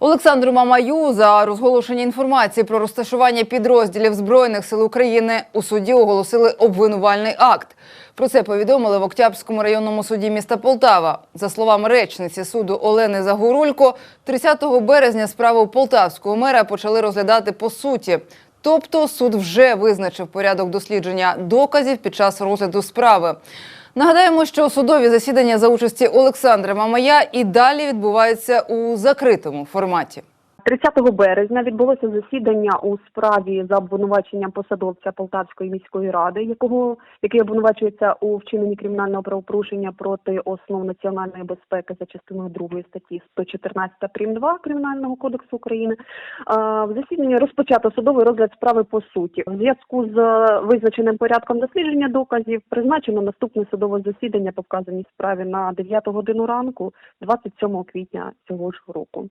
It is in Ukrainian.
Олександру Мамаю за розголошення інформації про розташування підрозділів Збройних сил України у суді оголосили обвинувальний акт. Про це повідомили в Октябрському районному суді міста Полтава. За словами речниці суду Олени Загорулько, 30 березня справу полтавського мера почали розглядати по суті. Тобто суд вже визначив порядок дослідження доказів під час розгляду справи. Нагадаємо, що судові засідання за участі Олександра Мамая і далі відбуваються у закритому форматі. 30 березня відбулося засідання у справі за обвинуваченням посадовця Полтавської міської ради, якого який обвинувачується у вчиненні кримінального правопорушення проти основ національної безпеки за частиною 2 статті 114 прим. 2 Кримінального кодексу України. В засіданні розпочато судовий розгляд справи по суті. В зв'язку з е, визначеним порядком дослідження доказів призначено наступне судове засідання по вказаній справі на 9 годину ранку, 27 квітня цього ж року.